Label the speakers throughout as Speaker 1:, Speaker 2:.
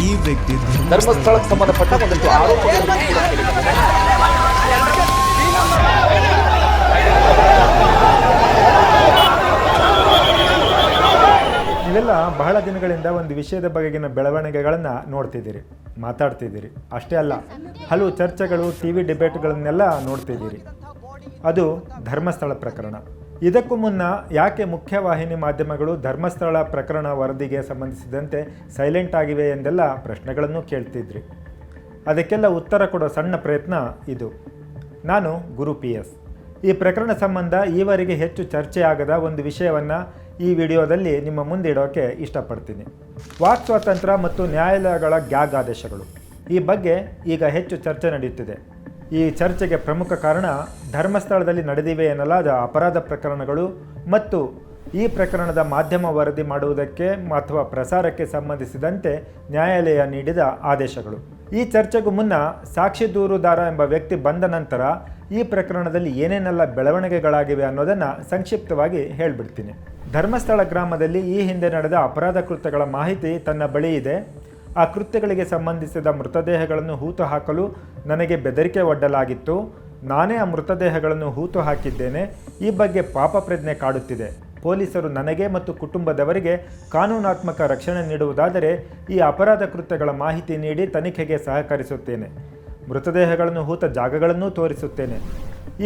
Speaker 1: ಈ ವ್ಯಕ್ತಿ
Speaker 2: ಧರ್ಮಸ್ಥಳಕ್ಕೆ ಸಂಬಂಧಪಟ್ಟ ಒಂದಷ್ಟು ಆರೋಪಗಳನ್ನು ಇವೆಲ್ಲ.
Speaker 3: ನೀವೆಲ್ಲ ಬಹಳ ದಿನಗಳಿಂದ ಒಂದು ವಿಷಯದ ಬಗೆಗಿನ ಬೆಳವಣಿಗೆಗಳನ್ನು ನೋಡ್ತಿದ್ದೀರಿ ಮಾತಾಡ್ತಿದ್ದೀರಿ ಅಷ್ಟೇ ಅಲ್ಲ ಹಲವು ಚರ್ಚೆಗಳು ಟಿ ವಿ ಡಿಬೇಟ್ಗಳನ್ನೆಲ್ಲ ನೋಡ್ತಿದ್ದೀರಿ ಅದು ಧರ್ಮಸ್ಥಳ ಪ್ರಕರಣ ಇದಕ್ಕೂ ಮುನ್ನ ಯಾಕೆ ಮುಖ್ಯವಾಹಿನಿ ಮಾಧ್ಯಮಗಳು ಧರ್ಮಸ್ಥಳ ಪ್ರಕರಣ ವರದಿಗೆ ಸಂಬಂಧಿಸಿದಂತೆ ಸೈಲೆಂಟ್ ಆಗಿವೆ ಎಂದೆಲ್ಲ ಪ್ರಶ್ನೆಗಳನ್ನು ಕೇಳ್ತಿದ್ರಿ. ಅದಕ್ಕೆಲ್ಲ ಉತ್ತರ ಕೊಡೋ ಸಣ್ಣ ಪ್ರಯತ್ನ ಇದು. ನಾನು ಗುರು ಪಿ ಎಸ್. ಈ ಪ್ರಕರಣ ಸಂಬಂಧ ಈವರೆಗೆ ಹೆಚ್ಚು ಚರ್ಚೆಯಾಗದ ಒಂದು ವಿಷಯವನ್ನು ಈ ವಿಡಿಯೋದಲ್ಲಿ ನಿಮ್ಮ ಮುಂದಿಡೋಕೆ ಇಷ್ಟಪಡ್ತೀನಿ. ವಾಕ್ ಸ್ವಾತಂತ್ರ್ಯ ಮತ್ತು ನ್ಯಾಯಾಲಯಗಳ ಗ್ಯಾಗ್ ಆದೇಶಗಳು. ಈ ಬಗ್ಗೆ ಈಗ ಹೆಚ್ಚು ಚರ್ಚೆ ನಡೆಯುತ್ತಿದೆ. ಈ ಚರ್ಚೆಗೆ ಪ್ರಮುಖ ಕಾರಣ ಧರ್ಮಸ್ಥಳದಲ್ಲಿ ನಡೆದಿವೆ ಎನ್ನಲಾದ ಅಪರಾಧ ಪ್ರಕರಣಗಳು ಮತ್ತು ಈ ಪ್ರಕರಣದ ಮಾಧ್ಯಮ ವರದಿ ಮಾಡುವುದಕ್ಕೆ ಅಥವಾ ಪ್ರಸಾರಕ್ಕೆ ಸಂಬಂಧಿಸಿದಂತೆ ನ್ಯಾಯಾಲಯ ನೀಡಿದ ಆದೇಶಗಳು. ಈ ಚರ್ಚೆಗೂ ಮುನ್ನ ಸಾಕ್ಷಿ ದೂರುದಾರ ಎಂಬ ವ್ಯಕ್ತಿ ಬಂದ ನಂತರ ಈ ಪ್ರಕರಣದಲ್ಲಿ ಏನೇನೆಲ್ಲ ಬೆಳವಣಿಗೆಗಳಾಗಿವೆ ಅನ್ನೋದನ್ನು ಸಂಕ್ಷಿಪ್ತವಾಗಿ ಹೇಳಿಬಿಡ್ತೀನಿ. ಧರ್ಮಸ್ಥಳ ಗ್ರಾಮದಲ್ಲಿ ಈ ಹಿಂದೆ ನಡೆದ ಅಪರಾಧ ಕೃತ್ಯಗಳ ಮಾಹಿತಿ ತನ್ನ ಬಳಿ ಇದೆ. ಆ ಕೃತ್ಯಗಳಿಗೆ ಸಂಬಂಧಿಸಿದ ಮೃತದೇಹಗಳನ್ನು ಹೂತು ಹಾಕಲು ನನಗೆ ಬೆದರಿಕೆ ಒಡ್ಡಲಾಗಿತ್ತು. ನಾನೇ ಆ ಮೃತದೇಹಗಳನ್ನು ಹೂತು ಹಾಕಿದ್ದೇನೆ. ಈ ಬಗ್ಗೆ ಪಾಪ ಪ್ರಜ್ಞೆ ಕಾಡುತ್ತಿದೆ. ಪೊಲೀಸರು ನನಗೆ ಮತ್ತು ಕುಟುಂಬದವರಿಗೆ ಕಾನೂನಾತ್ಮಕ ರಕ್ಷಣೆ ನೀಡುವುದಾದರೆ ಈ ಅಪರಾಧ ಕೃತ್ಯಗಳ ಮಾಹಿತಿ ನೀಡಿ ತನಿಖೆಗೆ ಸಹಕರಿಸುತ್ತೇನೆ. ಮೃತದೇಹಗಳನ್ನು ಹೂತ ಜಾಗಗಳನ್ನೂ ತೋರಿಸುತ್ತೇನೆ.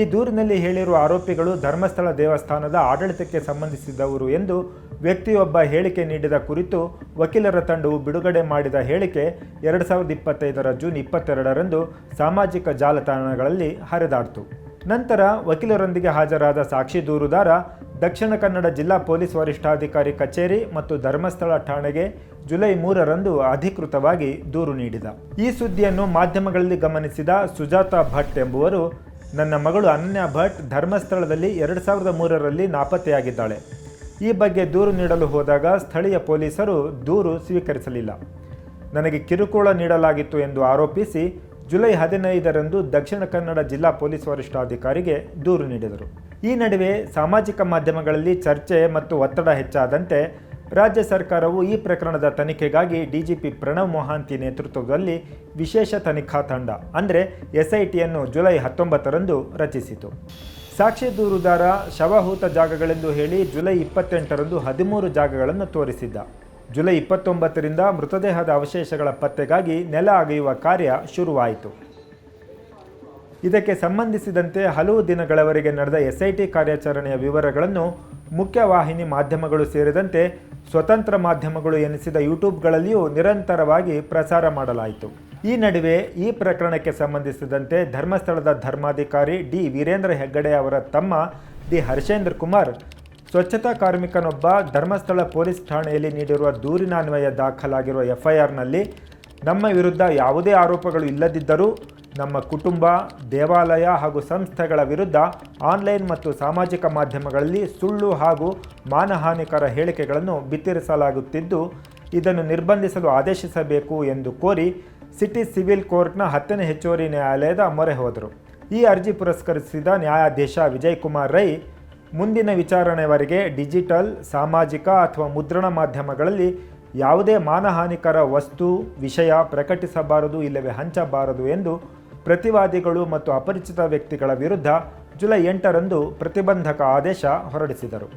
Speaker 3: ಈ ದೂರಿನಲ್ಲಿ ಹೇಳಿರುವ ಆರೋಪಿಗಳು ಧರ್ಮಸ್ಥಳ ದೇವಸ್ಥಾನದ ಆಡಳಿತಕ್ಕೆ ಸಂಬಂಧಿಸಿದವರು ಎಂದು ವ್ಯಕ್ತಿಯೊಬ್ಬ ಹೇಳಿಕೆ ನೀಡಿದ ಕುರಿತು ವಕೀಲರ ತಂಡವು ಬಿಡುಗಡೆ ಮಾಡಿದ ಹೇಳಿಕೆ ಎರಡು ಸಾವಿರದ ಇಪ್ಪತ್ತೈದರ ಜೂನ್ ಇಪ್ಪತ್ತೆರಡರಂದು ಸಾಮಾಜಿಕ ಜಾಲತಾಣಗಳಲ್ಲಿ ಹರಿದಾಡ್ತು. ನಂತರ ವಕೀಲರೊಂದಿಗೆ ಹಾಜರಾದ ಸಾಕ್ಷಿ ದೂರುದಾರ ದಕ್ಷಿಣ ಕನ್ನಡ ಜಿಲ್ಲಾ ಪೊಲೀಸ್ ವರಿಷ್ಠಾಧಿಕಾರಿ ಕಚೇರಿ ಮತ್ತು ಧರ್ಮಸ್ಥಳ ಠಾಣೆಗೆ ಜುಲೈ ಮೂರರಂದು ಅಧಿಕೃತವಾಗಿ ದೂರು ನೀಡಿದ. ಈ ಸುದ್ದಿಯನ್ನು ಮಾಧ್ಯಮಗಳಲ್ಲಿ ಗಮನಿಸಿದ ಸುಜಾತಾ ಭಟ್ ಎಂಬುವರು, ನನ್ನ ಮಗಳು ಅನನ್ಯ ಭಟ್ ಧರ್ಮಸ್ಥಳದಲ್ಲಿ ಎರಡು ಸಾವಿರದ ಮೂರರಲ್ಲಿ ನಾಪತ್ತೆಯಾಗಿದ್ದಾಳೆ. ಈ ಬಗ್ಗೆ ದೂರು ನೀಡಲು ಹೋದಾಗ ಸ್ಥಳೀಯ ಪೊಲೀಸರು ದೂರು ಸ್ವೀಕರಿಸಲಿಲ್ಲ. ನನಗೆ ಕಿರುಕುಳ ನೀಡಲಾಗಿತ್ತು ಎಂದು ಆರೋಪಿಸಿ ಜುಲೈ ಹದಿನೈದರಂದು ದಕ್ಷಿಣ ಕನ್ನಡ ಜಿಲ್ಲಾ ಪೊಲೀಸ್ ವರಿಷ್ಠಾಧಿಕಾರಿಗೆ ದೂರು ನೀಡಿದರು. ಈ ನಡುವೆ ಸಾಮಾಜಿಕ ಮಾಧ್ಯಮಗಳಲ್ಲಿ ಚರ್ಚೆ ಮತ್ತು ಒತ್ತಡ ಹೆಚ್ಚಾದಂತೆ ರಾಜ್ಯ ಸರ್ಕಾರವು ಈ ಪ್ರಕರಣದ ತನಿಖೆಗಾಗಿ ಡಿಜಿಪಿ ಪ್ರಣವ್ ಮೊಹಾಂತಿ ನೇತೃತ್ವದಲ್ಲಿ ವಿಶೇಷ ತನಿಖಾ ತಂಡ, ಅಂದರೆ ಎಸ್ಐಟಿಯನ್ನು ಜುಲೈ ಹತ್ತೊಂಬತ್ತರಂದು ರಚಿಸಿತು. ಸಾಕ್ಷಿ ದೂರುದಾರ ಶವಹೂತ ಜಾಗಗಳೆಂದು ಹೇಳಿ ಜುಲೈ ಇಪ್ಪತ್ತೆಂಟರಂದು ಹದಿಮೂರು ಜಾಗಗಳನ್ನು ತೋರಿಸಿದ್ದ. ಜುಲೈ ಇಪ್ಪತ್ತೊಂಬತ್ತರಿಂದ ಮೃತದೇಹದ ಅವಶೇಷಗಳ ಪತ್ತೆಗಾಗಿ ನೆಲ ಅಗೆಯುವ ಕಾರ್ಯ ಶುರುವಾಯಿತು. ಇದಕ್ಕೆ ಸಂಬಂಧಿಸಿದಂತೆ ಹಲವು ದಿನಗಳವರೆಗೆ ನಡೆದ ಎಸ್ಐಟಿ ಕಾರ್ಯಾಚರಣೆಯ ವಿವರಗಳನ್ನು ಮುಖ್ಯವಾಹಿನಿ ಮಾಧ್ಯಮಗಳು ಸೇರಿದಂತೆ ಸ್ವತಂತ್ರ ಮಾಧ್ಯಮಗಳು ಎನಿಸಿದ ಯೂಟ್ಯೂಬ್ಗಳಲ್ಲಿಯೂ ನಿರಂತರವಾಗಿ ಪ್ರಸಾರ ಮಾಡಲಾಯಿತು. ಈ ನಡುವೆ ಈ ಪ್ರಕರಣಕ್ಕೆ ಸಂಬಂಧಿಸಿದಂತೆ ಧರ್ಮಸ್ಥಳದ ಧರ್ಮಾಧಿಕಾರಿ ಡಿ ವೀರೇಂದ್ರ ಹೆಗ್ಗಡೆ ಅವರ ತಮ್ಮ ಡಿ ಹರ್ಷೇಂದ್ರ ಕುಮಾರ್, ಸ್ವಚ್ಛತಾ ಕಾರ್ಮಿಕನೊಬ್ಬ ಧರ್ಮಸ್ಥಳ ಪೊಲೀಸ್ ಠಾಣೆಯಲ್ಲಿ ನೀಡಿರುವ ದೂರಿನ ಅನ್ವಯ ದಾಖಲಾಗಿರುವ ಎಫ್ಐಆರ್ನಲ್ಲಿ ನಮ್ಮ ವಿರುದ್ಧ ಯಾವುದೇ ಆರೋಪಗಳು ಇಲ್ಲದಿದ್ದರೂ ನಮ್ಮ ಕುಟುಂಬ, ದೇವಾಲಯ ಹಾಗೂ ಸಂಸ್ಥೆಗಳ ವಿರುದ್ಧ ಆನ್ಲೈನ್ ಮತ್ತು ಸಾಮಾಜಿಕ ಮಾಧ್ಯಮಗಳಲ್ಲಿ ಸುಳ್ಳು ಹಾಗೂ ಮಾನಹಾನಿಕರ ಹೇಳಿಕೆಗಳನ್ನು ಬಿತ್ತಿರಿಸಲಾಗುತ್ತಿದ್ದು, ಇದನ್ನು ನಿರ್ಬಂಧಿಸಲು ಆದೇಶಿಸಬೇಕು ಎಂದು ಕೋರಿ ಸಿಟಿ ಸಿವಿಲ್ ಕೋರ್ಟ್ನ ಹತ್ತನೇ ಹೆಚ್ಚುವರಿ ನ್ಯಾಯಾಲಯದ ಮೊರೆ ಹೋದರು. ಈ ಅರ್ಜಿ ಪುರಸ್ಕರಿಸಿದ ನ್ಯಾಯಾಧೀಶ ವಿಜಯ್ ಕುಮಾರ್ ರೈ, ಮುಂದಿನ ವಿಚಾರಣೆವರೆಗೆ ಡಿಜಿಟಲ್, ಸಾಮಾಜಿಕ ಅಥವಾ ಮುದ್ರಣ ಮಾಧ್ಯಮಗಳಲ್ಲಿ ಯಾವುದೇ ಮಾನಹಾನಿಕರ ವಸ್ತು, ವಿಷಯ ಪ್ರಕಟಿಸಬಾರದು, ಇಲ್ಲವೇ ಹಂಚಬಾರದು ಎಂದು ಪ್ರತಿವಾದಿಗಳು ಮತ್ತು ಅಪರಿಚಿತ ವ್ಯಕ್ತಿಗಳ ವಿರುದ್ಧ ಜುಲೈ ಎಂಟರಂದು ಪ್ರತಿಬಂಧಕ ಆದೇಶ ಹೊರಡಿಸಿದರು.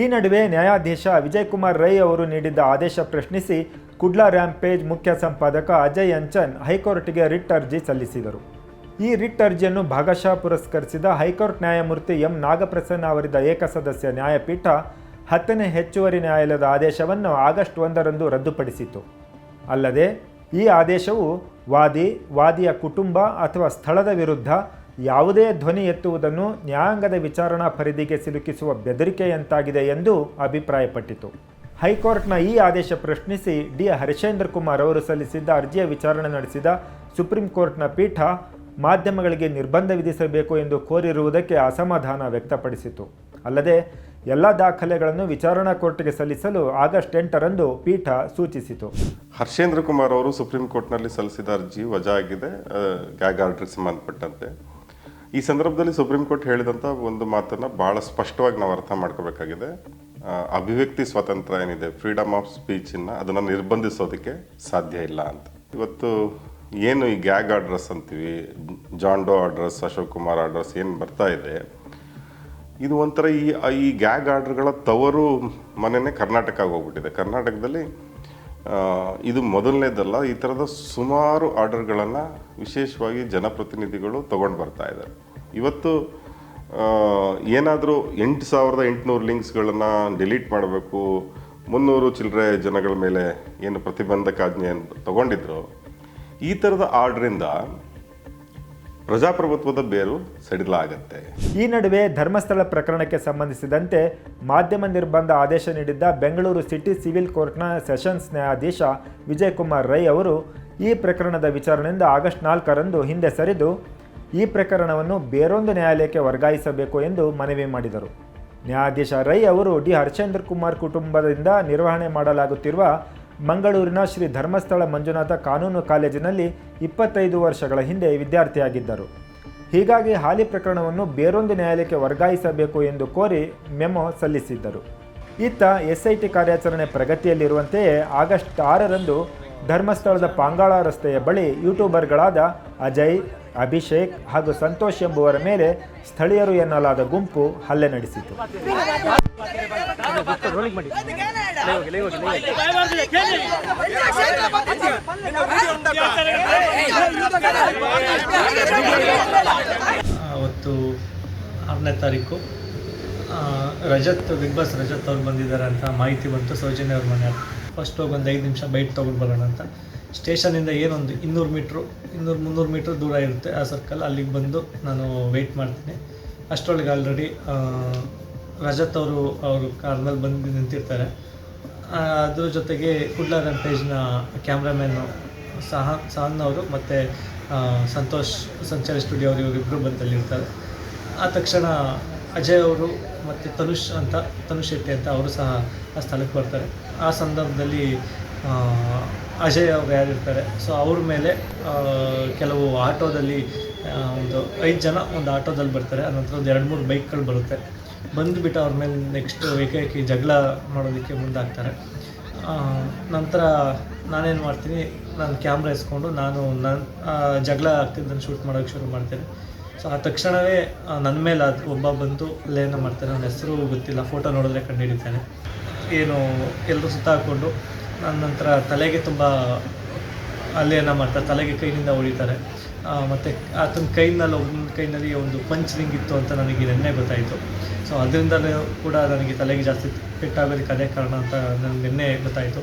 Speaker 3: ಈ ನಡುವೆ ನ್ಯಾಯಾಧೀಶ ವಿಜಯ್ ಕುಮಾರ್ ರೈ ಅವರು ನೀಡಿದ್ದ ಆದೇಶ ಪ್ರಶ್ನಿಸಿ ಕುಡ್ಲಾ ರ್ಯಾಂಪೇಜ್ ಮುಖ್ಯ ಸಂಪಾದಕ ಅಜಯ್ ಅಂಚನ್ ಹೈಕೋರ್ಟ್ಗೆ ರಿಟ್ ಅರ್ಜಿ ಸಲ್ಲಿಸಿದರು. ಈ ರಿಟ್ ಅರ್ಜಿಯನ್ನು ಭಾಗಶಃ ಪುರಸ್ಕರಿಸಿದ ಹೈಕೋರ್ಟ್ ನ್ಯಾಯಮೂರ್ತಿ ಎಂ ನಾಗಪ್ರಸನ್ನ ಅವರಿದ್ದ ಏಕಸದಸ್ಯ ನ್ಯಾಯಪೀಠ ಹತ್ತನೇ ಹೆಚ್ಚುವರಿ ನ್ಯಾಯಾಲಯದ ಆದೇಶವನ್ನು ಆಗಸ್ಟ್ ಒಂದರಂದು ರದ್ದುಪಡಿಸಿತು ಅಲ್ಲದೆ ಈ ಆದೇಶವು ವಾದಿ, ವಾದಿಯ ಕುಟುಂಬ ಅಥವಾ ಸ್ಥಳದ ವಿರುದ್ಧ ಯಾವುದೇ ಧ್ವನಿ ಎತ್ತುವುದನ್ನು ನ್ಯಾಯಾಂಗದ ವಿಚಾರಣಾ ಪರಿಧಿಗೆ ಸಿಲುಕಿಸುವ ಬೆದರಿಕೆಯಂತಾಗಿದೆ ಎಂದು ಅಭಿಪ್ರಾಯಪಟ್ಟಿತು. ಹೈಕೋರ್ಟ್ನ ಈ ಆದೇಶ ಪ್ರಶ್ನಿಸಿ ಡಿ ಹರಿಶೇಂದ್ರ ಕುಮಾರ್ ಅವರು ಸಲ್ಲಿಸಿದ್ದ ಅರ್ಜಿಯ ವಿಚಾರಣೆ ನಡೆಸಿದ ಸುಪ್ರೀಂ ಕೋರ್ಟ್ನ ಪೀಠ ಮಾಧ್ಯಮಗಳಿಗೆ ನಿರ್ಬಂಧ ವಿಧಿಸಬೇಕು ಎಂದು ಕೋರಿರುವುದಕ್ಕೆ ಅಸಮಾಧಾನ ವ್ಯಕ್ತಪಡಿಸಿತು. ಅಲ್ಲದೆ ಎಲ್ಲ ದಾಖಲೆಗಳನ್ನು ವಿಚಾರಣಾ ಕೋರ್ಟ್ಗೆ ಸಲ್ಲಿಸಲು ಆಗಸ್ಟ್ ಎಂಟರಂದು ಪೀಠ ಸೂಚಿಸಿತು.
Speaker 4: ಹರ್ಷೇಂದ್ರ ಕುಮಾರ್ ಅವರು ಸುಪ್ರೀಂ ಕೋರ್ಟ್ನಲ್ಲಿ ಸಲ್ಲಿಸಿದ ಅರ್ಜಿ ವಜಾ ಆಗಿದೆ ಗ್ಯಾಗ್ ಆರ್ಡರ್ ಸಂಬಂಧಪಟ್ಟಂತೆ.
Speaker 1: ಈ ಸಂದರ್ಭದಲ್ಲಿ ಸುಪ್ರೀಂ ಕೋರ್ಟ್ ಹೇಳಿದಂಥ ಒಂದು ಮಾತನ್ನು ಭಾಳ ಸ್ಪಷ್ಟವಾಗಿ ನಾವು ಅರ್ಥ ಮಾಡ್ಕೋಬೇಕಾಗಿದೆ. ಅಭಿವ್ಯಕ್ತಿ ಸ್ವಾತಂತ್ರ್ಯ ಏನಿದೆ ಫ್ರೀಡಮ್ ಆಫ್ ಸ್ಪೀಚನ್ನು ಅದನ್ನು ನಿರ್ಬಂಧಿಸೋದಕ್ಕೆ ಸಾಧ್ಯ ಇಲ್ಲ ಅಂತ. ಇವತ್ತು ಏನು ಈ ಗ್ಯಾಗ್ ಆರ್ಡ್ರಸ್ ಅಂತೀವಿ John Doe orders, Ashok Kumar orders ಏನು ಬರ್ತಾ ಇದೆ ಇದು ಒಂಥರ ಈ ಈ ಗ್ಯಾಗ್ ಆರ್ಡರ್ಗಳ ತವರು ಮನೆಯೇ ಕರ್ನಾಟಕ ಹೋಗ್ಬಿಟ್ಟಿದೆ ಕರ್ನಾಟಕದಲ್ಲಿ ಇದು ಮೊದಲನೇದಲ್ಲ, ಈ ಥರದ ಸುಮಾರು ಆರ್ಡರ್ಗಳನ್ನು ವಿಶೇಷವಾಗಿ ಜನಪ್ರತಿನಿಧಿಗಳು ತೊಗೊಂಡು ಬರ್ತಾ ಇದ್ದಾರೆ. ಇವತ್ತು ಏನಾದರೂ ಎಂಟು ಸಾವಿರದ ಎಂಟುನೂರು ಲಿಂಕ್ಸ್ಗಳನ್ನು ಡಿಲೀಟ್ ಮಾಡಬೇಕು, ಮುನ್ನೂರು ಚಿಲ್ಲರೆ ಜನಗಳ ಮೇಲೆ ಏನು ಪ್ರತಿಬಂಧಕಾಜ್ಞೆಯನ್ನು ತೊಗೊಂಡಿದ್ರು, ಈ ಥರದ ಆರ್ಡ್ರಿಂದ ಪ್ರಜಾಪ್ರಭುತ್ವದ ಬೇರು ಸಡಿಲಾಗತ್ತೆ.
Speaker 3: ಈ ನಡುವೆ ಧರ್ಮಸ್ಥಳ ಪ್ರಕರಣಕ್ಕೆ ಸಂಬಂಧಿಸಿದಂತೆ ಮಾಧ್ಯಮ ನಿರ್ಬಂಧ ಆದೇಶ ನೀಡಿದ್ದ ಬೆಂಗಳೂರು ಸಿಟಿ ಸಿವಿಲ್ ಕೋರ್ಟ್ನ ಸೆಷನ್ಸ್ ನ್ಯಾಯಾಧೀಶ ವಿಜಯ್ ಕುಮಾರ್ ರೈ ಅವರು ಈ ಪ್ರಕರಣದ ವಿಚಾರಣೆಯಿಂದ ಆಗಸ್ಟ್ ನಾಲ್ಕರಂದು ಹಿಂದೆ ಸರಿದು ಈ ಪ್ರಕರಣವನ್ನು ಬೇರೊಂದು ನ್ಯಾಯಾಲಯಕ್ಕೆ ವರ್ಗಾಯಿಸಬೇಕು ಎಂದು ಮನವಿ ಮಾಡಿದರು. ನ್ಯಾಯಾಧೀಶ ರೈ ಅವರು ಡಿ ಹರ್ಷೇಂದ್ರ ಕುಮಾರ್ ಕುಟುಂಬದಿಂದ ನಿರ್ವಹಣೆ ಮಾಡಲಾಗುತ್ತಿರುವ ಮಂಗಳೂರಿನ ಶ್ರೀ ಧರ್ಮಸ್ಥಳ ಮಂಜುನಾಥ ಕಾನೂನು ಕಾಲೇಜಿನಲ್ಲಿ ಇಪ್ಪತ್ತೈದು ವರ್ಷಗಳ ಹಿಂದೆ ವಿದ್ಯಾರ್ಥಿಯಾಗಿದ್ದರು. ಹೀಗಾಗಿ ಹಾಲಿ ಪ್ರಕರಣವನ್ನು ಬೇರೊಂದು ನ್ಯಾಯಾಲಯಕ್ಕೆ ವರ್ಗಾಯಿಸಬೇಕು ಎಂದು ಕೋರಿ ಮೆಮೊ ಸಲ್ಲಿಸಿದ್ದರು. ಇತ್ತ ಎಸ್ಐಟಿ ಕಾರ್ಯಾಚರಣೆ ಪ್ರಗತಿಯಲ್ಲಿರುವಂತೆಯೇ ಆಗಸ್ಟ್ ಆರರಂದು ಧರ್ಮಸ್ಥಳದ ಪಾಂಗಾಳ ರಸ್ತೆಯ ಬಳಿ ಯೂಟ್ಯೂಬರ್ಗಳಾದ ಅಜಯ್ ಅಭಿಷೇಕ್ ಹಾಗೂ ಸಂತೋಷ್ ಎಂಬುವರ ಮೇಲೆ ಸ್ಥಳೀಯರು ಎನ್ನಲಾದ ಗುಂಪು ಹಲ್ಲೆ ನಡೆಸಿತು.
Speaker 4: ಅವತ್ತು ಆರನೇ ತಾರೀಕು ರಜತ್, ಬಿಗ್ ಬಾಸ್ ರಜತ್ ಅವ್ರು ಬಂದಿದ್ದಾರೆ ಅಂತ ಮಾಹಿತಿ ಬಂತು ಸೌಜನ್ಯ ಅವ್ರ ಮನೆ ಫಸ್ಟ್ ಹೋಗಿ ಒಂದು ಐದು ನಿಮಿಷ ಬೈಟ್ ತೊಗೊಂಡು ಬರೋಣ ಅಂತ. ಸ್ಟೇಷನಿಂದ ಏನೊಂದು ಇನ್ನೂರು ಮೀಟ್ರು, ಇನ್ನೂರು ಮುನ್ನೂರು ಮೀಟ್ರ್ ದೂರ ಇರುತ್ತೆ ಆ ಸರ್ಕಲ್ ಅಲ್ಲಿಗೆ ಬಂದು ನಾನು ವೆಯ್ಟ್ ಮಾಡ್ತೀನಿ. ಅಷ್ಟರೊಳಗೆ ಆಲ್ರೆಡಿ ರಜತ್ ಅವರು ಅವರು ಕಾರ್ನಲ್ಲಿ ಬಂದು ನಿಂತಿರ್ತಾರೆ. ಅದ್ರ ಜೊತೆಗೆ ಕುಡ್ಲ ಪೇಜ್ನ ಕ್ಯಾಮ್ರಾಮ್ಯಾನು ಸಹ, ಸಹನ್ ಅವರು ಮತ್ತು ಸಂತೋಷ್, ಸಂಚಾರಿ ಸ್ಟುಡಿಯೋ ಅವರು ಇವರಿಬ್ಬರು ಬಂದಲ್ಲಿರ್ತಾರೆ. ಆ ತಕ್ಷಣ ಅಜಯ್ ಅವರು ಮತ್ತು ತನುಷ್ ಅಂತ, ತನುಷ್ ಶೆಟ್ಟಿ ಅಂತ ಅವರು ಸಹ ಆ ಸ್ಥಳಕ್ಕೆ ಬರ್ತಾರೆ. ಆ ಸಂದರ್ಭದಲ್ಲಿ ಅಜಯ್ ಅವ್ರು ಯಾರಿರ್ತಾರೆ ಸೊ ಅವ್ರ ಮೇಲೆ ಕೆಲವು ಆಟೋದಲ್ಲಿ ಒಂದು ಐದು ಜನ ಒಂದು ಆಟೋದಲ್ಲಿ ಬರ್ತಾರೆ. ಅನಂತರ ಒಂದು ಎರಡು ಮೂರು ಬೈಕ್ಗಳು ಬರುತ್ತೆ. ಬಂದುಬಿಟ್ಟು ಅವ್ರ ಮೇಲೆ ನೆಕ್ಸ್ಟ್ ಏಕೈಕಿ ಜಗಳ ಮಾಡೋದಕ್ಕೆ ಮುಂದಾಗ್ತಾರೆ. ನಂತರ ನಾನೇನು ಮಾಡ್ತೀನಿ, ನಾನು ಕ್ಯಾಮ್ರಾ ಇಸ್ಕೊಂಡು ನಾನು ನನ್ನ ಜಗಳ ಆಗ್ತಿದ್ದನ್ನು ಶೂಟ್ ಮಾಡೋಕ್ಕೆ ಶುರು ಮಾಡ್ತೇನೆ. ಸೊ ಆ ತಕ್ಷಣವೇ ನನ್ನ ಮೇಲೆ ಅದು ಒಬ್ಬ ಬಂದು ಅಲ್ಲೇನೋ ಮಾಡ್ತಾರೆ ನನ್ನ ಹೆಸರು ಗೊತ್ತಿಲ್ಲ. ಫೋಟೋ ನೋಡಿದ್ರೆ ಕಂಡು ಹಿಡಿತಾನೆ ಏನು ಎಲ್ಲರೂ ಸುತ್ತ ಹಾಕ್ಕೊಂಡು ನನ್ನ ನಂತರ ತಲೆಗೆ ತುಂಬ ಅಲ್ಲೇನ ಮಾಡ್ತಾರೆ ತಲೆಗೆ ಕೈನಿಂದ ಹೊಡಿತಾರೆ. ಮತ್ತು ಆತನ ಕೈನಲ್ಲಿ ಒಬ್ಬನ ಕೈನಲ್ಲಿ ಒಂದು ಪಂಚ್ ರಿಂಗ್ ಇತ್ತು ಅಂತ ನನಗೆ ನೆನ್ನೆ ಗೊತ್ತಾಯಿತು. ಸೊ ಅದರಿಂದಲೂ ಕೂಡ ನನಗೆ ತಲೆಗೆ ಜಾಸ್ತಿ ಪೆಟ್ಟಾಗೋದಕ್ಕೆ ಅದೇ ಕಾರಣ ಅಂತ ನನಗೆ ನಿನ್ನೆ ಗೊತ್ತಾಯಿತು.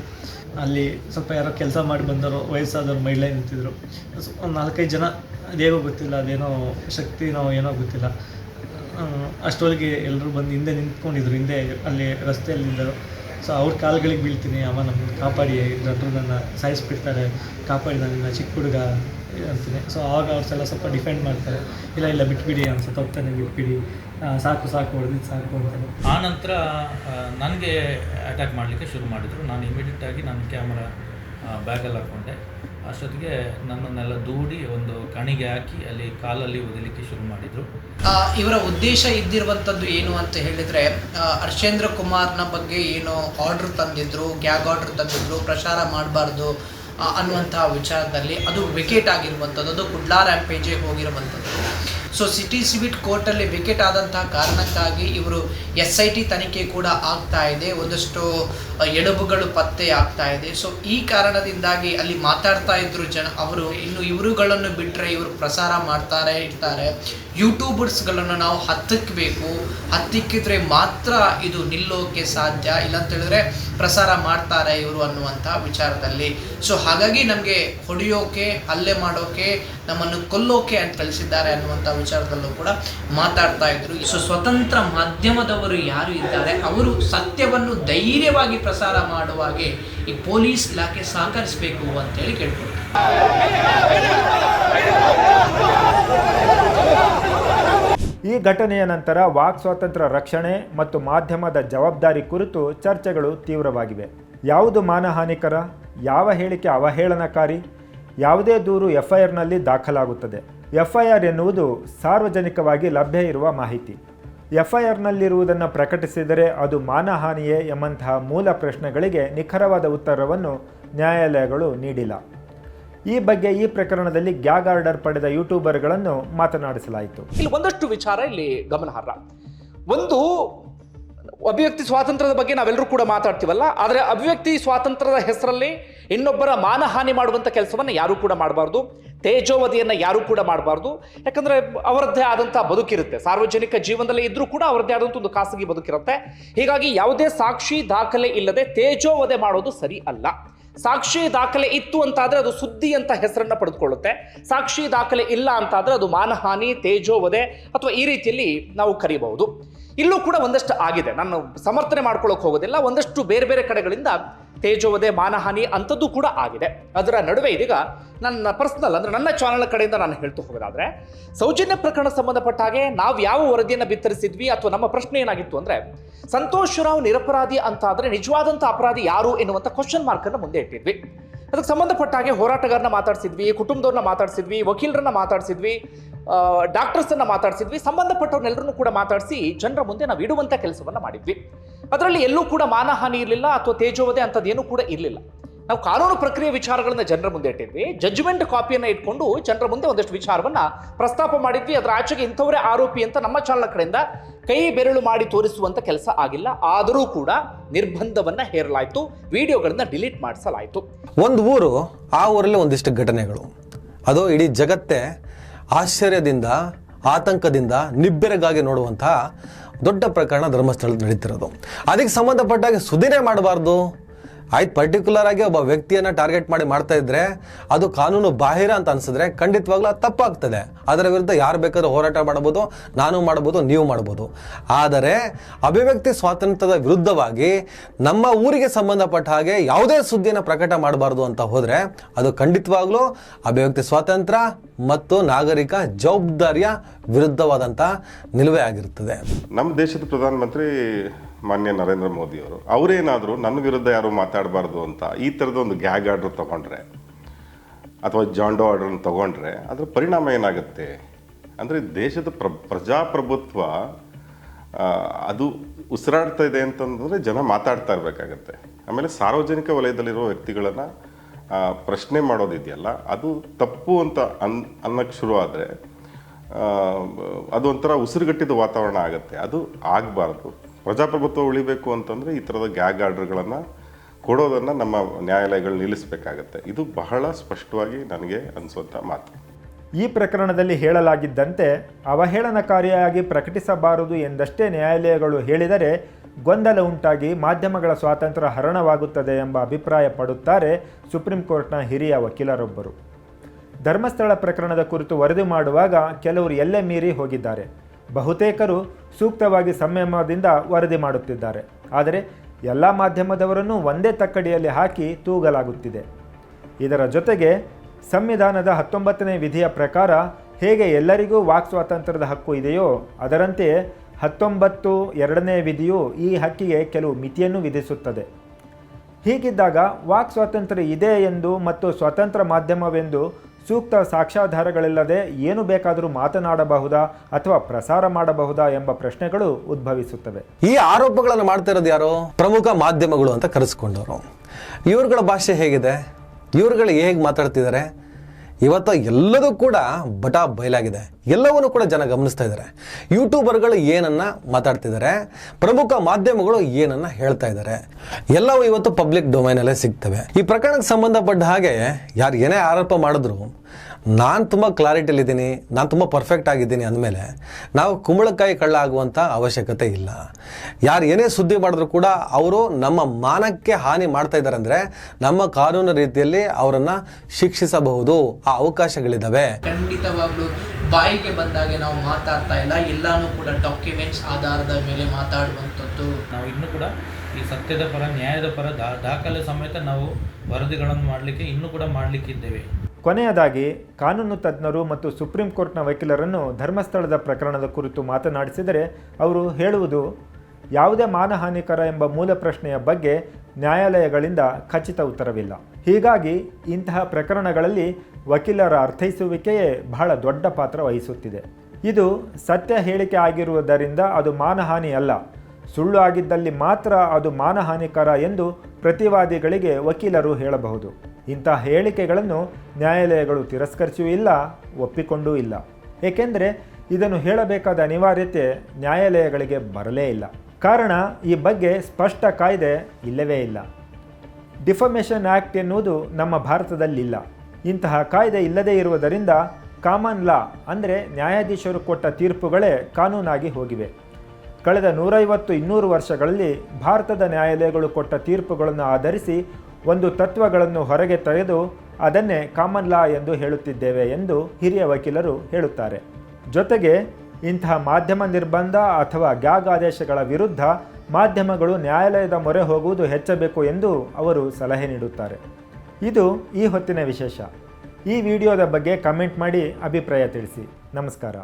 Speaker 4: ಅಲ್ಲಿ ಸ್ವಲ್ಪ ಯಾರೋ ಕೆಲಸ ಮಾಡಿ ಬಂದರು ವಯಸ್ಸಾದವ್ರು ಮಹಿಳೆ ನಿಂತಿದ್ರು. ಸೊ ಒಂದು ನಾಲ್ಕೈದು ಜನ ಅದೇನೋ ಗೊತ್ತಿಲ್ಲ, ಅದೇನೋ ಶಕ್ತಿನೋ ಏನೋ ಗೊತ್ತಿಲ್ಲ. ಅಷ್ಟೊಳಗೆ ಎಲ್ಲರೂ ಬಂದು ಹಿಂದೆ ನಿಂತ್ಕೊಂಡಿದ್ರು, ಹಿಂದೆ ಅಲ್ಲಿ ರಸ್ತೆಯಲ್ಲಿ ನಿಂದರು ಸೊ ಅವ್ರ ಕಾಲುಗಳಿಗೆ ಬೀಳ್ತೀನಿ, ಅವ ನಮ್ಮ ಕಾಪಾಡಿ ಜನರು ನನ್ನ ಸಾಯಿಸ್ಬಿಡ್ತಾರೆ, ಕಾಪಾಡಿ ನನ್ನ ಚಿಕ್ಕ ಹುಡುಗ ಅಂತೀನಿ. ಸೊ ಆವಾಗ ಅವ್ರೆಲ್ಲ ಸ್ವಲ್ಪ ಡಿಫೆಂಡ್ ಮಾಡ್ತಾರೆ. ಇಲ್ಲ ಇಲ್ಲ, ಬಿಟ್ಬಿಡಿ ಅಂತ ಹೋಗ್ತಾನೆ, ಬಿಟ್ಬಿಡಿ. ಸಾಕು ಸಾಕು ಹೊಡೆದಿದ್ದು ಸಾಕು ಅಂತಾರೆ
Speaker 5: ಆ ನಂತರ ನನಗೆ ಅಟ್ಯಾಕ್ ಮಾಡಲಿಕ್ಕೆ ಶುರು ಮಾಡಿದರು. ನಾನು ಇಮಿಡಿಯೇಟಾಗಿ ನನ್ನ ಕ್ಯಾಮ್ರಾ ಬ್ಯಾಗಲ್ಲಿ ಹಾಕ್ಕೊಂಡೆ ಅಷ್ಟೊತ್ತಿಗೆ ನನ್ನನ್ನೆಲ್ಲ ದೂಡಿ ಒಂದು ಕಣಿಗೆ ಹಾಕಿ ಅಲ್ಲಿ ಕಾಲಲ್ಲಿ ಒದಲಿಕ್ಕೆ ಶುರು ಮಾಡಿದರು.
Speaker 6: ಇವರ ಉದ್ದೇಶ ಇದ್ದಿರುವಂಥದ್ದು ಏನು ಅಂತ ಹೇಳಿದರೆ ಹರ್ಷೇಂದ್ರ ಕುಮಾರ್ನ ಬಗ್ಗೆ ಏನು ಆರ್ಡ್ರ್ ತಂದಿದ್ರು ಗ್ಯಾಗ್ ಆರ್ಡ್ರ್ ತಂದಿದ್ರು, ಪ್ರಚಾರ ಮಾಡಬಾರ್ದು ಅನ್ನುವಂತಹ ವಿಚಾರದಲ್ಲಿ ಅದು ವಿಕೆಟ್ ಆಗಿರುವಂಥದ್ದು, ಅದು ಕುಡ್ಲಾ ರ್ಯಾಂಪೇಜೆ ಹೋಗಿರುವಂಥದ್ದು. ಸೊ ಸಿಟಿ ಸಿಬಿಟ್ ಕೋರ್ಟಲ್ಲಿ ವಿಕೆಟ್ ಆದಂತಹ ಕಾರಣಕ್ಕಾಗಿ ಇವರು ಎಸ್ ಐ ಟಿ ತನಿಖೆ ಕೂಡ ಆಗ್ತಾ ಇದೆ. ಒಂದಷ್ಟು ಎಡಬುಗಳು ಪತ್ತೆ ಆಗ್ತಾ ಇದೆ. ಸೊ ಈ ಕಾರಣದಿಂದಾಗಿ ಅಲ್ಲಿ ಮಾತಾಡ್ತಾ ಇದ್ರು ಜನ, ಅವರು ಇನ್ನು ಇವರುಗಳನ್ನು ಬಿಟ್ಟರೆ ಇವರು ಪ್ರಸಾರ ಮಾಡ್ತಾರೆ ಇರ್ತಾರೆ. ಯೂಟ್ಯೂಬರ್ಸ್ಗಳನ್ನು ನಾವು ಹತ್ತಿಕ್ಕಬೇಕು ಹತ್ತಿಕ್ಕಿದ್ರೆ ಮಾತ್ರ ಇದು ನಿಲ್ಲೋಕೆ ಸಾಧ್ಯ. ಇಲ್ಲಂತೇಳಿದ್ರೆ ಪ್ರಸಾರ ಮಾಡ್ತಾರೆ ಇವರು ಅನ್ನುವಂಥ ವಿಚಾರದಲ್ಲಿ. ಸೊ ಹಾಗಾಗಿ ನಮಗೆ ಹೊಡೆಯೋಕೆ, ಹಲ್ಲೆ ಮಾಡೋಕೆ ನಮ್ಮನ್ನು ಕೊಲ್ಲೋಕೆ ಅಂತ ಕಳಿಸಿದ್ದಾರೆ ಅನ್ನುವಂಥ ವಿಚಾರದಲ್ಲೂ ಕೂಡ ಮಾತಾಡ್ತಾ ಇದ್ರು. ಸೊ, ಸ್ವತಂತ್ರ ಮಾಧ್ಯಮದವರು ಯಾರು ಇದ್ದಾರೆ, ಅವರು ಸತ್ಯವನ್ನು ಧೈರ್ಯವಾಗಿ ಪ್ರಸಾರ ಮಾಡುವ ಹಾಗೆ ಈ ಪೊಲೀಸ್ ಇಲಾಖೆ ಸಹಕರಿಸಬೇಕು ಅಂತೇಳಿ ಕೇಳ್ಕೊಳ್ತಾರೆ.
Speaker 3: ಈ ಘಟನೆಯ ನಂತರ ವಾಕ್ ಸ್ವಾತಂತ್ರ್ಯ ರಕ್ಷಣೆ ಮತ್ತು ಮಾಧ್ಯಮದ ಜವಾಬ್ದಾರಿ ಕುರಿತು ಚರ್ಚೆಗಳು ತೀವ್ರವಾಗಿವೆ. ಯಾವುದು ಮಾನಹಾನಿಕರ, ಯಾವ ಹೇಳಿಕೆ ಅವಹೇಳನಕಾರಿ ಯಾವುದೇ ದೂರು ಎಫ್ಐಆರ್ನಲ್ಲಿ ದಾಖಲಾಗುತ್ತದೆ. ಎಫ್ಐಆರ್ ಎನ್ನುವುದು ಸಾರ್ವಜನಿಕವಾಗಿ ಲಭ್ಯ ಇರುವ ಮಾಹಿತಿ. ಎಫ್ಐಆರ್ನಲ್ಲಿರುವುದನ್ನು ಪ್ರಕಟಿಸಿದರೆ ಅದು ಮಾನಹಾನಿಯೇ ಎಂಬಂತಹ ಮೂಲ ಪ್ರಶ್ನೆಗಳಿಗೆ ನಿಖರವಾದ ಉತ್ತರವನ್ನು ನ್ಯಾಯಾಲಯಗಳು ನೀಡಿಲ್ಲ. ಈ ಬಗ್ಗೆ ಈ ಪ್ರಕರಣದಲ್ಲಿ ಗ್ಯಾಗ್ ಆರ್ಡರ್ ಪಡೆದ ಯೂಟ್ಯೂಬರ್ಗಳನ್ನು ಮಾತನಾಡಿಸಲಾಯಿತು.
Speaker 2: ಇಲ್ಲಿ ಒಂದಷ್ಟು ವಿಚಾರ ಇಲ್ಲಿ ಗಮನಾರ್ಹ ಒಂದು, ಅಭಿವ್ಯಕ್ತಿ ಸ್ವಾತಂತ್ರ್ಯದ ಬಗ್ಗೆ ನಾವೆಲ್ಲರೂ ಕೂಡ ಮಾತಾಡ್ತೀವಲ್ಲ, ಆದರೆ ಅಭಿವ್ಯಕ್ತಿ ಸ್ವಾತಂತ್ರ್ಯದ ಹೆಸರಲ್ಲಿ ಇನ್ನೊಬ್ಬರ ಮಾನಹಾನಿ ಮಾಡುವಂಥ ಕೆಲಸವನ್ನು ಯಾರೂ ಕೂಡ ಮಾಡಬಾರ್ದು, ತೇಜೋವಧಿಯನ್ನು ಯಾರೂ ಕೂಡ ಮಾಡಬಾರ್ದು. ಯಾಕಂದರೆ ಅವರದ್ದೇ ಆದಂಥ ಬದುಕಿರುತ್ತೆ. ಸಾರ್ವಜನಿಕ ಜೀವನದಲ್ಲಿ ಇದ್ದರೂ ಕೂಡ ಅವರದ್ದೇ ಆದಂಥ ಒಂದು ಖಾಸಗಿ ಬದುಕಿರುತ್ತೆ. ಹೀಗಾಗಿ ಯಾವುದೇ ಸಾಕ್ಷಿ ದಾಖಲೆ ಇಲ್ಲದೆ ತೇಜೋವಧೆ ಮಾಡೋದು ಸರಿ ಅಲ್ಲ. ಸಾಕ್ಷಿ ದಾಖಲೆ ಇತ್ತು ಅಂತಾದರೆ ಅದು ಸುದ್ದಿ ಅಂತ ಹೆಸರನ್ನ ಪಡೆದುಕೊಳ್ಳುತ್ತೆ. ಸಾಕ್ಷಿ ದಾಖಲೆ ಇಲ್ಲ ಅಂತಾದರೆ ಅದು ಮಾನಹಾನಿ, ತೇಜೋವಧೆ ಅಥವಾ ಈ ರೀತಿಯಲ್ಲಿ ನಾವು ಕರೀಬಹುದು. ಇಲ್ಲೂ ಕೂಡ ಒಂದಷ್ಟು ಆಗಿದೆ. ನಾನು ಸಮರ್ಥನೆ ಮಾಡ್ಕೊಳ್ಳೋಕೆ ಹೋಗೋದಿಲ್ಲ. ಒಂದಷ್ಟು ಬೇರೆ ಬೇರೆ ಕಡೆಗಳಿಂದ ತೇಜೋವಧೆ, ಮಾನಹಾನಿ ಅಂಥದ್ದು ಕೂಡ ಆಗಿದೆ. ಅದರ ನಡುವೆ ಇದೀಗ ನನ್ನ ಪರ್ಸ್ನಲ್ ಅಂದರೆ ನನ್ನ ಚಾನಲ್ ಕಡೆಯಿಂದ ನಾನು ಹೇಳ್ತು ಹೋಗೋದಾದರೆ, ಸೌಜನ್ಯ ಪ್ರಕರಣ ಸಂಬಂಧಪಟ್ಟ ಹಾಗೆ ನಾವು ಯಾವ ವರದಿಯನ್ನು ಬಿತ್ತರಿಸಿದ್ವಿ ಅಥವಾ ನಮ್ಮ ಪ್ರಶ್ನೆ ಏನಾಗಿತ್ತು ಅಂದರೆ, ಸಂತೋಷ್ ರಾವ್ ನಿರಪರಾಧಿ ಅಂತ ಆದರೆ ನಿಜವಾದಂಥ ಅಪರಾಧಿ ಯಾರು ಎನ್ನುವಂಥ ಕ್ವಶನ್ ಮಾರ್ಕನ್ನು ಮುಂದೆ ಇಟ್ಟಿದ್ವಿ. ಅದಕ್ಕೆ ಸಂಬಂಧಪಟ್ಟ ಹಾಗೆ ಹೋರಾಟಗಾರನ ಮಾತಾಡಿಸಿದ್ವಿ, ಕುಟುಂಬದವ್ರನ್ನ ಮಾತಾಡಿಸಿದ್ವಿ, ವಕೀಲರನ್ನ ಮಾತಾಡಿಸಿದ್ವಿ ಡಾಕ್ಟರ್ಸನ್ನು ಮಾತಾಡಿಸಿದ್ವಿ, ಸಂಬಂಧಪಟ್ಟವ್ರನ್ನೆಲ್ಲರನ್ನು ಕೂಡ ಮಾತಾಡಿಸಿ ಜನರ ಮುಂದೆ ನಾವು ಇಡುವಂಥ ಕೆಲಸವನ್ನು ಮಾಡಿದ್ವಿ. ಅದರಲ್ಲಿ ಎಲ್ಲೂ ಕೂಡ ಮಾನಹಾನಿ ಇರಲಿಲ್ಲ ಅಥವಾ ತೇಜೋವಧೆ ಅಂಥದ್ದೇನೂ ಕೂಡ ಇರಲಿಲ್ಲ. ನಾವು ಕಾನೂನು ಪ್ರಕ್ರಿಯೆ ವಿಚಾರಗಳನ್ನ ಜನರ ಮುಂದೆ ಇಟ್ಟಿದ್ವಿ. ಜಡ್ಜ್ಮೆಂಟ್ ಕಾಪಿಯನ್ನು ಇಟ್ಕೊಂಡು ಜನರ ಮುಂದೆ ಒಂದಷ್ಟು ವಿಚಾರವನ್ನ ಪ್ರಸ್ತಾಪ ಮಾಡಿದ್ವಿ. ಅದರ ಆಚೆಗೆ ಇಂಥವರೇ ಆರೋಪಿ ಅಂತ ನಮ್ಮ ಚಾಲನ ಕಡೆಯಿಂದ ಕೈ ಬೆರಳು ಮಾಡಿ ತೋರಿಸುವಂತ ಕೆಲಸ ಆಗಿಲ್ಲ. ಆದರೂ ಕೂಡ ನಿರ್ಬಂಧವನ್ನ ಹೇರಲಾಯಿತು. ವಿಡಿಯೋಗಳನ್ನ ಡಿಲೀಟ್ ಮಾಡಿಸಲಾಯಿತು.
Speaker 7: ಒಂದು ಊರು, ಆ ಊರಲ್ಲಿ ಒಂದಿಷ್ಟು ಘಟನೆಗಳು. ಅದು ಇಡೀ ಜಗತ್ತೇ ಆಶ್ಚರ್ಯದಿಂದ, ಆತಂಕದಿಂದ ನಿಬ್ಬೆರಗಾಗಿ ನೋಡುವಂತಹ ದೊಡ್ಡ ಪ್ರಕರಣ ಧರ್ಮಸ್ಥಳದಲ್ಲಿ ನಡೀತಿರೋದು. ಅದಕ್ಕೆ ಸಂಬಂಧಪಟ್ಟಾಗ ಸುದಿನೇ ಮಾಡಬಾರ್ದು. ಆಯ್ತು ಪರ್ಟಿಕ್ಯುಲರ್ ಆಗಿ ಒಬ್ಬ ವ್ಯಕ್ತಿಯನ್ನು ಟಾರ್ಗೆಟ್ ಮಾಡಿ ಮಾಡ್ತಾ ಇದ್ರೆ ಅದು ಕಾನೂನು ಬಾಹಿರ ಅಂತ ಅನ್ಸಿದ್ರೆ ಖಂಡಿತವಾಗ್ಲೂ ಅದು ತಪ್ಪಾಗ್ತದೆ. ಅದರ ವಿರುದ್ಧ ಯಾರು ಬೇಕಾದ್ರೂ ಹೋರಾಟ ಮಾಡ್ಬೋದು ನಾನು ಮಾಡ್ಬೋದು ನೀವು ಮಾಡ್ಬೋದು ಆದರೆ ಅಭಿವ್ಯಕ್ತಿ ಸ್ವಾತಂತ್ರ್ಯದ ವಿರುದ್ಧವಾಗಿ ನಮ್ಮ ಊರಿಗೆ ಸಂಬಂಧಪಟ್ಟ ಹಾಗೆ ಯಾವುದೇ ಸುದ್ದಿಯನ್ನ ಪ್ರಕಟ ಮಾಡಬಾರ್ದು ಅಂತ ಹೋದರೆ ಅದು ಖಂಡಿತವಾಗ್ಲೂ ಅಭಿವ್ಯಕ್ತಿ ಸ್ವಾತಂತ್ರ್ಯ ಮತ್ತು ನಾಗರಿಕ ಜವಾಬ್ದಾರಿಯ ವಿರುದ್ಧವಾದಂಥ ನಿಲುವೆ ಆಗಿರುತ್ತದೆ.
Speaker 1: ನಮ್ಮ ದೇಶದ ಪ್ರಧಾನಮಂತ್ರಿ ಮಾನ್ಯ ನರೇಂದ್ರ ಮೋದಿ ಅವರು, ಅವರೇನಾದರೂ ನನ್ನ ವಿರುದ್ಧ ಯಾರು ಮಾತಾಡಬಾರ್ದು ಅಂತ ಈ ಥರದ ಒಂದು ಗ್ಯಾಗ್ ಆರ್ಡರ್ ತೊಗೊಂಡ್ರೆ, ಅಥವಾ ಜಾಂಡೋ ಆರ್ಡರ್ನ ತೊಗೊಂಡ್ರೆ, ಅದರ ಪರಿಣಾಮ ಏನಾಗುತ್ತೆ? ಅಂದರೆ ದೇಶದ ಪ್ರ, ಪ್ರಜಾಪ್ರಭುತ್ವ ಅದು ಉಸಿರಾಡ್ತಾ ಇದೆ ಅಂತಂದರೆ ಜನ ಮಾತಾಡ್ತಾ ಇರಬೇಕಾಗತ್ತೆ. ಆಮೇಲೆ ಸಾರ್ವಜನಿಕ ವಲಯದಲ್ಲಿರೋ ವ್ಯಕ್ತಿಗಳನ್ನು ಪ್ರಶ್ನೆ ಮಾಡೋದಿದೆಯಲ್ಲ, ಅದು ತಪ್ಪು ಅಂತ ಅನ್ ಅನ್ನಕ್ಕೆ ಶುರು ಆದರೆ ಅದು ಒಂಥರ ಉಸಿರುಗಟ್ಟಿದ ವಾತಾವರಣ ಆಗುತ್ತೆ. ಅದು ಆಗಬಾರ್ದು. ಪ್ರಜಾಪ್ರಭುತ್ವ ಉಳಿಬೇಕು ಅಂತಂದರೆ ಈ ಥರದ ಗ್ಯಾಗ್ ಆರ್ಡರ್ಗಳನ್ನು ಕೊಡೋದನ್ನು ನಮ್ಮ ನ್ಯಾಯಾಲಯಗಳು ನಿಲ್ಲಿಸಬೇಕಾಗತ್ತೆ. ಇದು ಬಹಳ ಸ್ಪಷ್ಟವಾಗಿ ನನಗೆ ಅನಿಸುವಂಥ ಮಾತು.
Speaker 3: ಈ ಪ್ರಕರಣದಲ್ಲಿ ಹೇಳಲಾಗಿದ್ದಂತೆ ಅವಹೇಳನಕಾರಿಯಾಗಿ ಪ್ರಕಟಿಸಬಾರದು ಎಂದಷ್ಟೇ ನ್ಯಾಯಾಲಯಗಳು ಹೇಳಿದರೆ ಗೊಂದಲ ಉಂಟಾಗಿ ಮಾಧ್ಯಮಗಳ ಸ್ವಾತಂತ್ರ್ಯ ಹರಣವಾಗುತ್ತದೆ ಎಂಬ ಅಭಿಪ್ರಾಯ ಪಡುತ್ತಾರೆ ಸುಪ್ರೀಂ ಕೋರ್ಟ್ನ ಹಿರಿಯ ವಕೀಲರೊಬ್ಬರು. ಧರ್ಮಸ್ಥಳ ಪ್ರಕರಣದ ಕುರಿತು ವರದಿ ಮಾಡುವಾಗ ಕೆಲವರು ಎಲ್ಲೆ ಮೀರಿ ಹೋಗಿದ್ದಾರೆ. ಬಹುತೇಕರು ಸೂಕ್ತವಾಗಿ ಸಂಯಮದಿಂದ ವರದಿ ಮಾಡುತ್ತಿದ್ದಾರೆ. ಆದರೆ ಎಲ್ಲ ಮಾಧ್ಯಮದವರನ್ನು ಒಂದೇ ತಕ್ಕಡಿಯಲ್ಲಿ ಹಾಕಿ ತೂಗಲಾಗುತ್ತಿದೆ. ಇದರ ಜೊತೆಗೆ ಸಂವಿಧಾನದ ಹತ್ತೊಂಬತ್ತನೇ ವಿಧಿಯ ಪ್ರಕಾರ ಹೇಗೆ ಎಲ್ಲರಿಗೂ ವಾಕ್ ಸ್ವಾತಂತ್ರ್ಯದ ಹಕ್ಕು ಇದೆಯೋ ಅದರಂತೆಯೇ ಹತ್ತೊಂಬತ್ತು ಎರಡನೇ ವಿಧಿಯು ಈ ಹಕ್ಕಿಗೆ ಕೆಲವು ಮಿತಿಯನ್ನು ವಿಧಿಸುತ್ತದೆ. ಹೀಗಿದ್ದಾಗ ವಾಕ್ ಸ್ವಾತಂತ್ರ್ಯ ಇದೆ ಎಂದು ಮತ್ತು ಸ್ವತಂತ್ರ ಮಾಧ್ಯಮವೆಂದು ಸೂಕ್ತ ಸಾಕ್ಷ್ಯಾಧಾರಗಳಿಲ್ಲದೆ ಏನು ಬೇಕಾದರೂ ಮಾತನಾಡಬಹುದಾ ಅಥವಾ ಪ್ರಸಾರ ಮಾಡಬಹುದಾ ಎಂಬ ಪ್ರಶ್ನೆಗಳು ಉದ್ಭವಿಸುತ್ತವೆ.
Speaker 7: ಈ ಆರೋಪಗಳನ್ನು ಮಾಡ್ತಾ ಇರೋದು ಯಾರು? ಪ್ರಮುಖ ಮಾಧ್ಯಮಗಳು ಅಂತ ಕರೆಸ್ಕೊಂಡವರು. ಇವರುಗಳ ಭಾಷೆ ಹೇಗಿದೆ? ಇವರುಗಳು ಹೇಗೆ ಮಾತಾಡ್ತಿದ್ದಾರೆ? ಇವತ್ತು ಎಲ್ಲದೂ ಕೂಡ ಬಟಾ ಬಯಲಾಗಿದೆ. ಎಲ್ಲವನ್ನು ಕೂಡ ಜನ ಗಮನಿಸ್ತಾ ಇದ್ದಾರೆ. ಯೂಟ್ಯೂಬರ್ಗಳು ಏನನ್ನ ಮಾತಾಡ್ತಿದ್ದಾರೆ, ಪ್ರಮುಖ ಮಾಧ್ಯಮಗಳು ಏನನ್ನ ಹೇಳ್ತಾ ಇದ್ದಾರೆ. ಎಲ್ಲವೂ ಇವತ್ತು ಪಬ್ಲಿಕ್ ಡೊಮೈನಲ್ಲೇ ಸಿಗ್ತವೆ. ಈ ಪ್ರಕರಣಕ್ಕೆ ಸಂಬಂಧಪಟ್ಟ ಹಾಗೆ ಯಾರು ಏನೇ ಆರೋಪ ಮಾಡಿದ್ರು ನಾನು ತುಂಬ ಕ್ಲಾರಿಟಿಯಲ್ಲಿದ್ದೀನಿ ನಾನು ತುಂಬ ಪರ್ಫೆಕ್ಟ್ ಆಗಿದ್ದೀನಿ ಅಂದಮೇಲೆ ನಾವು ಕುಂಬಳಕಾಯಿ ಕಳ್ಳ ಆಗುವಂಥ ಅವಶ್ಯಕತೆ ಇಲ್ಲ. ಯಾರು ಏನೇ ಸುದ್ದಿ ಮಾಡಿದ್ರು ಕೂಡ ಅವರು ನಮ್ಮ ಮಾನಕ್ಕೆ ಹಾನಿ ಮಾಡ್ತಾ ಇದ್ದಾರೆ ಅಂದರೆ ನಮ್ಮ ಕಾನೂನು ರೀತಿಯಲ್ಲಿ ಅವರನ್ನು ಶಿಕ್ಷಿಸಬಹುದು. ಆ ಅವಕಾಶಗಳಿದ್ದಾವೆ
Speaker 6: ಖಂಡಿತವಾಗ್ಲೂ ಬಾಯಿಗೆ ಬಂದಾಗ ನಾವು ಮಾತಾಡ್ತಾ ಇಲ್ಲ. ಎಲ್ಲಾನು ಕೂಡ ಡಾಕ್ಯುಮೆಂಟ್ಸ್ ಆಧಾರದ ಮೇಲೆ ಮಾತಾಡುವಂಥದ್ದು.
Speaker 5: ನಾವು ಇನ್ನೂ ಕೂಡ ಈ ಸತ್ಯದ ಪರ ನ್ಯಾಯದ ಪರ ದಾ ದಾಖಲೆ ಸಮೇತ ನಾವು ವರದಿಗಳನ್ನು ಮಾಡಲಿಕ್ಕೆ ಇನ್ನೂ ಕೂಡ ಮಾಡಲಿಕ್ಕಿದ್ದೇವೆ.
Speaker 3: ಕೊನೆಯದಾಗಿ, ಕಾನೂನು ತಜ್ಞರು ಮತ್ತು ಸುಪ್ರೀಂ ಕೋರ್ಟ್ನ ವಕೀಲರನ್ನು ಧರ್ಮಸ್ಥಳದ ಪ್ರಕರಣದ ಕುರಿತು ಮಾತನಾಡಿಸಿದರೆ ಅವರು ಹೇಳುವುದು, ಯಾವುದೇ ಮಾನಹಾನಿಕರ ಎಂಬ ಮೂಲ ಪ್ರಶ್ನೆಯ ಬಗ್ಗೆ ನ್ಯಾಯಾಲಯಗಳಿಂದ ಖಚಿತ ಉತ್ತರವಿಲ್ಲ. ಹೀಗಾಗಿ ಇಂತಹ ಪ್ರಕರಣಗಳಲ್ಲಿ ವಕೀಲರ ಅರ್ಥೈಸುವಿಕೆಯೇ ಬಹಳ ದೊಡ್ಡ ಪಾತ್ರ ವಹಿಸುತ್ತಿದೆ. ಇದು ಸತ್ಯ ಹೇಳಿಕೆ ಆಗಿರುವುದರಿಂದ ಅದು ಮಾನಹಾನಿ ಅಲ್ಲ ಸುಳ್ಳು ಆಗಿದ್ದಲ್ಲಿ ಮಾತ್ರ ಅದು ಮಾನಹಾನಿಕರ ಎಂದು ಪ್ರತಿವಾದಿಗಳಿಗೆ ವಕೀಲರು ಹೇಳಬಹುದು. ಇಂತಹ ಹೇಳಿಕೆಗಳನ್ನು ನ್ಯಾಯಾಲಯಗಳು ತಿರಸ್ಕರಿಸೂ ಇಲ್ಲ, ಒಪ್ಪಿಕೊಂಡೂ ಇಲ್ಲ. ಏಕೆಂದರೆ ಇದನ್ನು ಹೇಳಬೇಕಾದ ಅನಿವಾರ್ಯತೆ ನ್ಯಾಯಾಲಯಗಳಿಗೆ ಬರಲೇ ಇಲ್ಲ. ಕಾರಣ ಈ ಬಗ್ಗೆ ಸ್ಪಷ್ಟ ಕಾಯ್ದೆ ಇಲ್ಲವೇ ಇಲ್ಲ. ಡಿಫಮೇಷನ್ ಆ್ಯಕ್ಟ್ ಎನ್ನುವುದು ನಮ್ಮ ಭಾರತದಲ್ಲಿಲ್ಲ. ಇಂತಹ ಕಾಯ್ದೆ ಇಲ್ಲದೇ ಇರುವುದರಿಂದ ಕಾಮನ್ ಲಾ ಅಂದರೆ ನ್ಯಾಯಾಧೀಶರು ಕೊಟ್ಟ ತೀರ್ಪುಗಳೇ ಕಾನೂನಾಗಿ ಹೋಗಿವೆ. ಕಳೆದ ನೂರೈವತ್ತು ಇನ್ನೂರು ವರ್ಷಗಳಲ್ಲಿ ಭಾರತದ ನ್ಯಾಯಾಲಯಗಳು ಕೊಟ್ಟ ತೀರ್ಪುಗಳನ್ನು ಆಧರಿಸಿ ಒಂದು ತತ್ವಗಳನ್ನು ಹೊರಗೆ ತೆಗೆದು ಅದನ್ನೇ ಕಾಮನ್ ಲಾ ಎಂದು ಹೇಳುತ್ತಿದ್ದೇವೆ ಎಂದು ಹಿರಿಯ ವಕೀಲರು ಹೇಳುತ್ತಾರೆ. ಜೊತೆಗೆ ಇಂತಹ ಮಾಧ್ಯಮ ನಿರ್ಬಂಧ ಅಥವಾ ಗ್ಯಾಗ್ ಆದೇಶಗಳ ವಿರುದ್ಧ ಮಾಧ್ಯಮಗಳು ನ್ಯಾಯಾಲಯದ ಮೊರೆ ಹೋಗುವುದು ಹೆಚ್ಚಬೇಕು ಎಂದು ಅವರು ಸಲಹೆ ನೀಡುತ್ತಾರೆ. ಇದು ಈ ಹೊತ್ತಿನ ವಿಶೇಷ. ಈ ವಿಡಿಯೋದ ಬಗ್ಗೆ ಕಮೆಂಟ್ ಮಾಡಿ ಅಭಿಪ್ರಾಯ ತಿಳಿಸಿ. ನಮಸ್ಕಾರ.